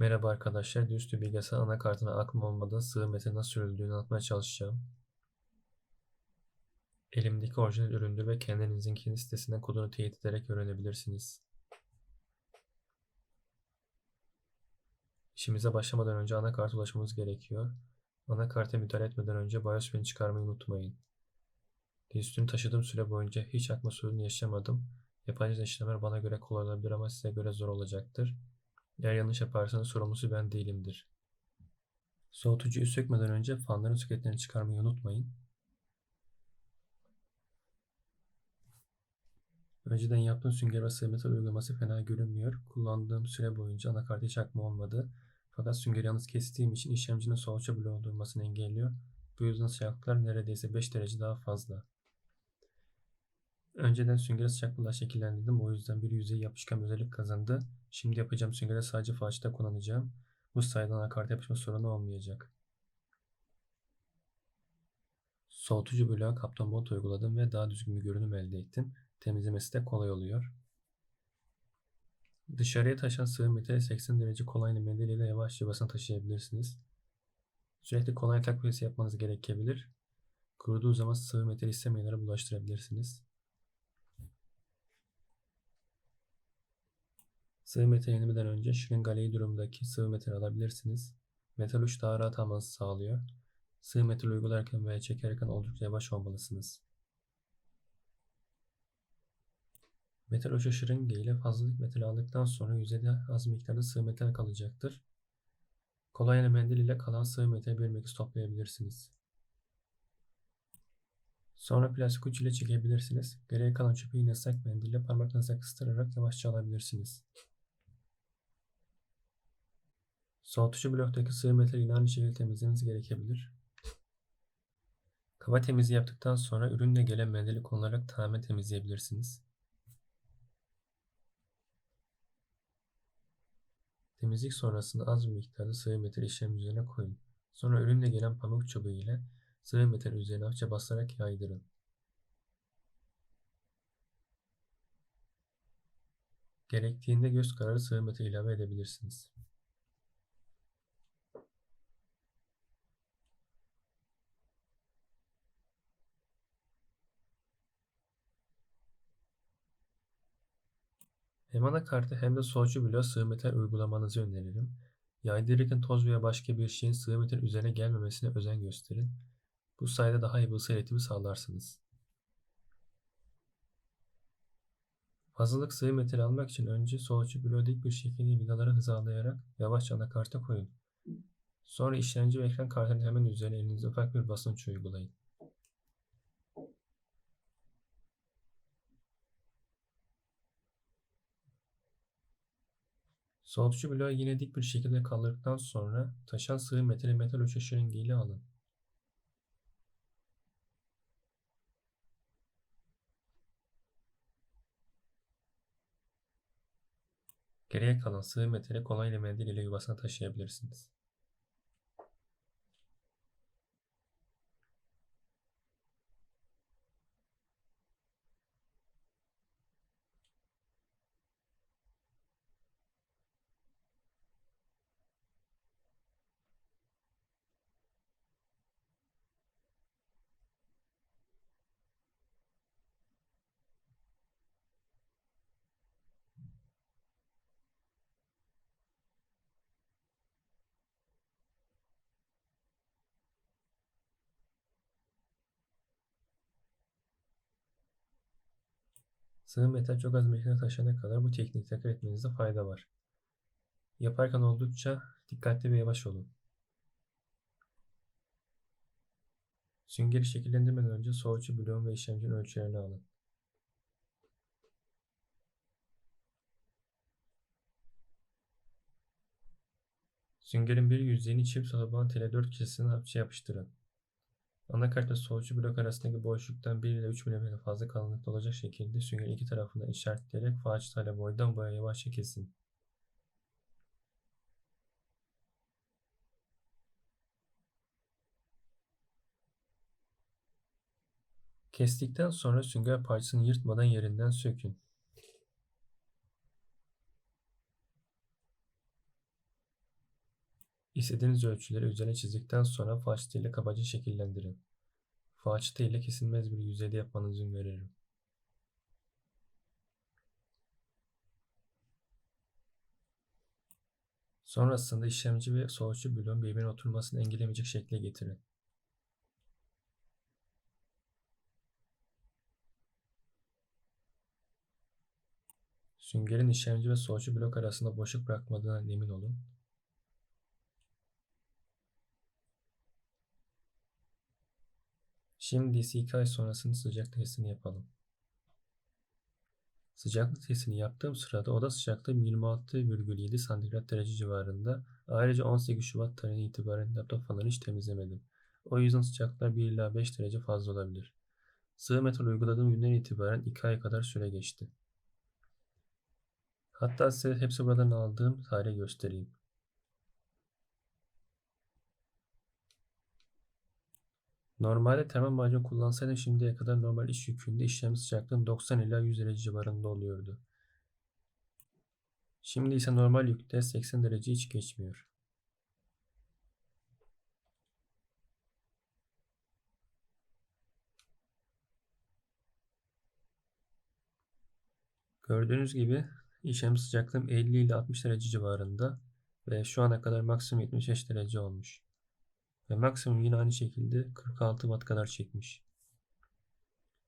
Merhaba arkadaşlar, dizüstü bilgisayar anakartına aklım olmadan sığ metin nasıl sürüldüğünü anlatmaya çalışacağım. Elimdeki orijinal üründür ve kendinizinkinin sitesinden kodunu teyit ederek öğrenebilirsiniz. İşimize başlamadan önce anakarta ulaşmamız gerekiyor. Anakarta müdahale etmeden önce BIOS pini çıkarmayı unutmayın. Dizüstünü taşıdığım süre boyunca hiç akma sorunu yaşamadım. Yapacağınız işlemler bana göre kolay olabilir ama size göre zor olacaktır. Eğer yanlış yaparsanız sorumlusu ben değilimdir. Soğutucuyu sökmeden önce fanların soketlerini çıkarmayı unutmayın. Önceden yaptığım sünger ve metal uygulaması fena görünmüyor. Kullandığım süre boyunca anakarta hiç akma olmadı. Fakat süngeri yalnız kestiğim için işlemcinin soğutça bloğu durmasını engelliyor. Bu yüzden sıcaklıklar neredeyse 5 derece daha fazla. Önceden süngeri sıcaklığa şekillendirdim. O yüzden bir yüzey yapışkan bir özellik kazandı. Şimdi yapacağım süngere sadece falçata kullanacağım. Bu sayede anakarta yapışma sorunu olmayacak. Soğutucu bloğa kaptan bot uyguladım ve daha düzgün bir görünüm elde ettim. Temizlemesi de kolay oluyor. Dışarıya taşan sıvı metali 80 derece kolaylı mendil ile yavaşça basın taşıyabilirsiniz. Sürekli kolay takviyesi yapmanız gerekebilir. Kuruduğu zaman sıvı metal istemeyenlere bulaştırabilirsiniz. Sıvı metal yenilmeden önce şırıngaleyi durumdaki sıvı metal alabilirsiniz. Metal uç daha rahat almanızı sağlıyor. Sıvı metal uygularken veya çekerken oldukça yavaş olmalısınız. Metal uçu şırınga ile fazlalık metal aldıktan sonra yüzeyde az miktarda sıvı metal kalacaktır. Kolonya mendil ile kalan sıvı metali bir mix toplayabilirsiniz. Sonra plastik uç ile çekebilirsiniz. Geriye kalan çöpü yine ıslak mendille parmaklarınıza kıstırarak yavaşça alabilirsiniz. Soğutucu bloktaki sıvı metali yine aynı şekilde temizlemeniz gerekebilir. Kaba temizliği yaptıktan sonra ürünle gelen mendili kullanarak tamamen temizleyebilirsiniz. Temizlik sonrasında az bir miktarda sıvı metal işlem üzerine koyun. Sonra ürünle gelen pamuk çubuğu ile sıvı metal üzerine hafifçe basarak yaydırın. Gerektiğinde göz kararı sıvı metal ilave edebilirsiniz. Hem anakartı hem de soğutucu bloğa sıvı metal uygulamanızı öneririm. Yaydırırken toz veya başka bir şeyin sıvı metal üzerine gelmemesine özen gösterin. Bu sayede daha iyi bir ısı iletimi sağlarsınız. Fazlalık sıvı metal almak için önce soğutucu bloğu dik bir şekilde vidaları hizalayarak yavaşça anakarta koyun. Sonra işlemci ve ekran kartının hemen üzerine elinizde ufak bir basınç uygulayın. Soğutucu bloğu yine dik bir şekilde kaldırdıktan sonra taşan sıvı metali metal uçu şırınga alın. Geriye kalan sıvı metali kolayla mendil yuvasına taşıyabilirsiniz. Sıvı metal çok az miktarda taşana kadar bu tekniği tekrar etmenizde fayda var. Yaparken oldukça dikkatli ve yavaş olun. Süngeri şekillendirmeden önce soğutucu bloğun ve işlemcinin ölçülerini alın. Süngerin bir yüzeyini çift taban ile 4 kesesine hafifçe yapıştırın. Anakart ve soğutucu blok arasındaki boşluktan 1 ile 3 mm fazla kalınlıkta olacak şekilde süngerin iki tarafından işaretleyerek falçatayla boydan boya yavaşça kesin. Kestikten sonra sünger parçasını yırtmadan yerinden sökün. İstediğiniz ölçüleri üzerine çizdikten sonra falçata ile kabaca şekillendirin. Falçata ile kesilmez bir yüzeyde yapmanızı izin veririm. Sonrasında işlemci ve soğutucu bloğun birbirine oturmasını engellemeyecek şekle getirin. Süngerin işlemci ve soğutucu blok arasında boşluk bırakmadığından emin olun. Şimdi ise 2 ay sonrasının sıcaklık testini yapalım. Sıcaklık testini yaptığım sırada oda sıcaklığı 26,7 santigrat derece civarında. Ayrıca 18 Şubat tarihinden itibaren laptop fanlarını hiç temizlemedim. O yüzden sıcaklıklar 1 ila 5 derece fazla olabilir. Sığ metal uyguladığım günden itibaren 2 ay kadar süre geçti. Hatta size hepsi buradan aldığım tarihi göstereyim. Normalde termal macun kullansaydım şimdiye kadar normal iş yükünde işlem sıcaklığım 90 ila 100 derece civarında oluyordu. Şimdi ise normal yükte 80 derece hiç geçmiyor. Gördüğünüz gibi işlem sıcaklığım 50 ile 60 derece civarında ve şu ana kadar maksimum 75 derece olmuş. Ve maksimum yine aynı şekilde 46 watt kadar çekmiş.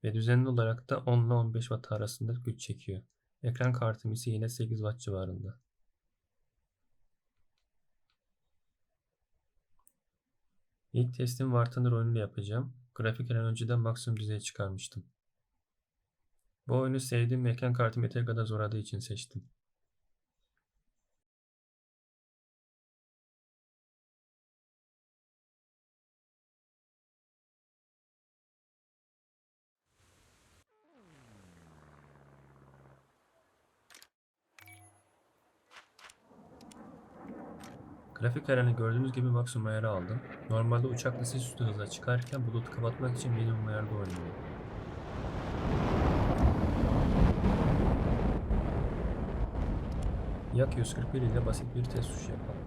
Ve düzenli olarak da 10 ile 15 watt arasında güç çekiyor. Ekran kartım ise yine 8 watt civarında. İlk testim War Thunder oyununu yapacağım. Grafiklerini önceden maksimum düzeye çıkarmıştım. Bu oyunu sevdiğim ve ekran kartım yeteri kadar zorladığı için seçtim. Grafik ayarını gördüğünüz gibi maksimum ayarı aldım. Normalde uçakla ses üstü hızla çıkarken bulutu kapatmak için minimum ayarda oynuyor. Yak 141 ile basit bir test uçuşu yapalım.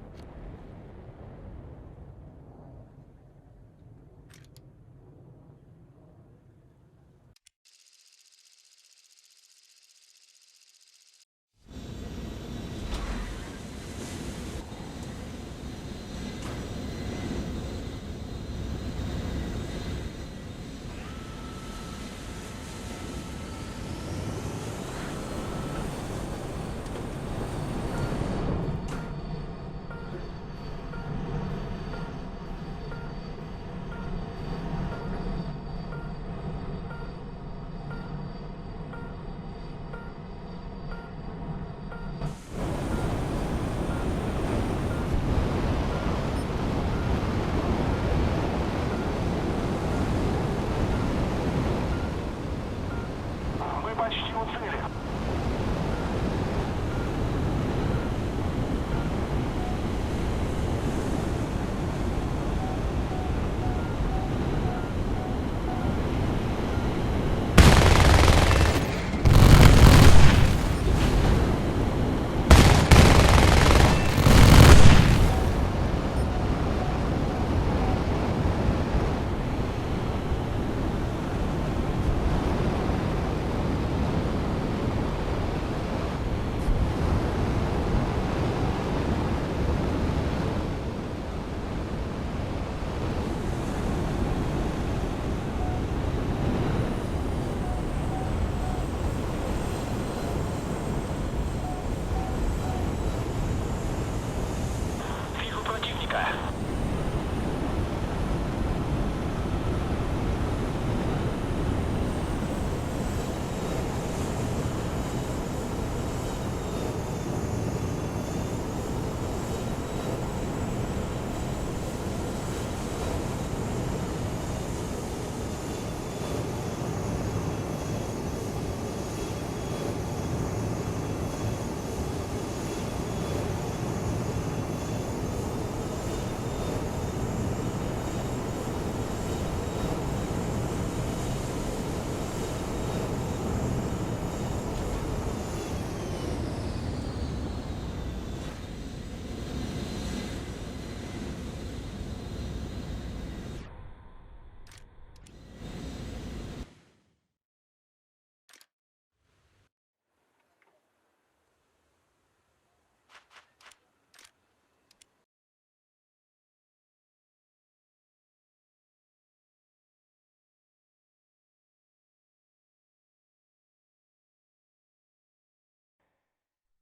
America.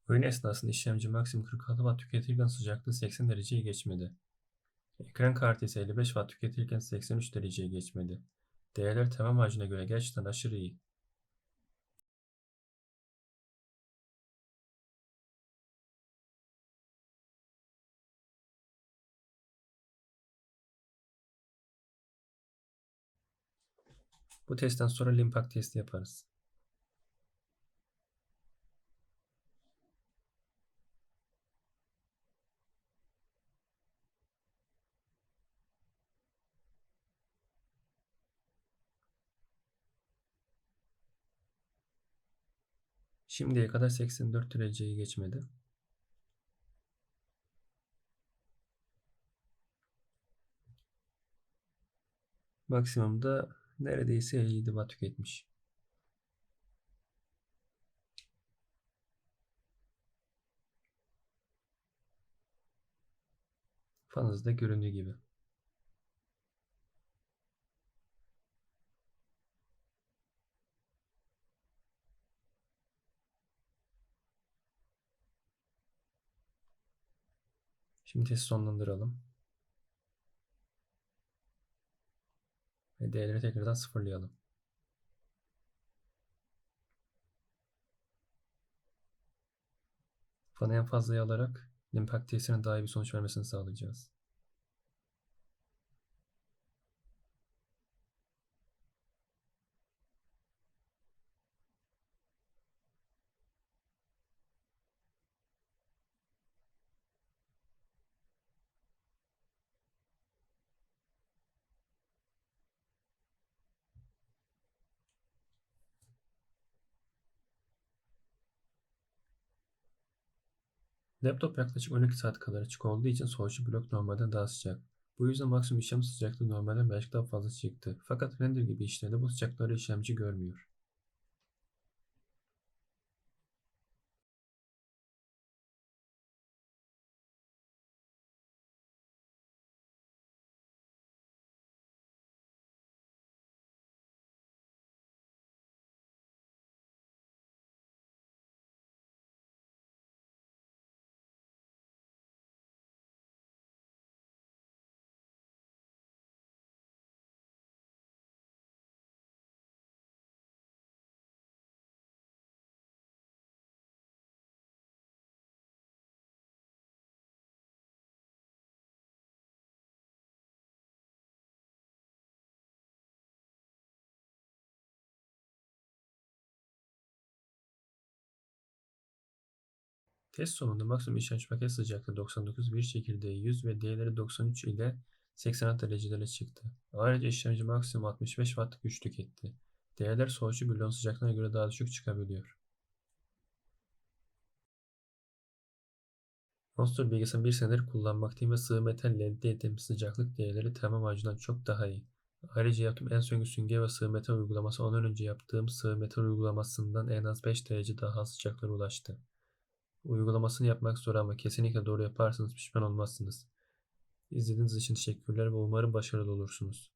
Oyun esnasında işlemci maksimum 46 Watt tüketirken sıcaklığı 80 dereceyi geçmedi. Ekran kartı ise 55 Watt tüketirken 83 dereceyi geçmedi. Değerler temel macuna göre gerçekten aşırı iyi. Bu testten sonra Limpak testi yaparız. Şimdiye kadar 84 dereceyi geçmedi. Maksimumda neredeyse 57 watt tüketmiş. Fanınızda göründüğü gibi. Şimdi testi sonlandıralım. Ve değerleri tekrardan sıfırlayalım. Fanı en fazlaya alarak impact testinin daha iyi bir sonuç vermesini sağlayacağız. Laptop yaklaşık 12 saat kadar açık olduğu için soğutucu blok normalden daha sıcak. Bu yüzden maksimum işlem sıcaklığı normalden belki daha fazla çıktı. Fakat render gibi işlerde bu sıcaklıkları işlemci görmüyor. Test sonunda maksimum işlemci paket sıcaklığı 99 bir çekirdeği 100 ve diğerleri 93 ile 86 derecelere çıktı. Ayrıca işlemci maksimum 65 watt güç tüketti. Değerler soğutucu bloğun sıcaklığına göre daha düşük çıkabiliyor. Monster bilgisayarını bir senedir kullanmaktayım ve sığ metalle elde ettiğim sıcaklık değerleri temel macundan çok daha iyi. Ayrıca yaptığım en son sünger ve sığ metal uygulaması ondan önce yaptığım sığ metal uygulamasından en az 5 derece daha az sıcaklığa ulaştı. Uygulamasını yapmak zor ama kesinlikle doğru yaparsanız pişman olmazsınız. İzlediğiniz için teşekkürler ve umarım başarılı olursunuz.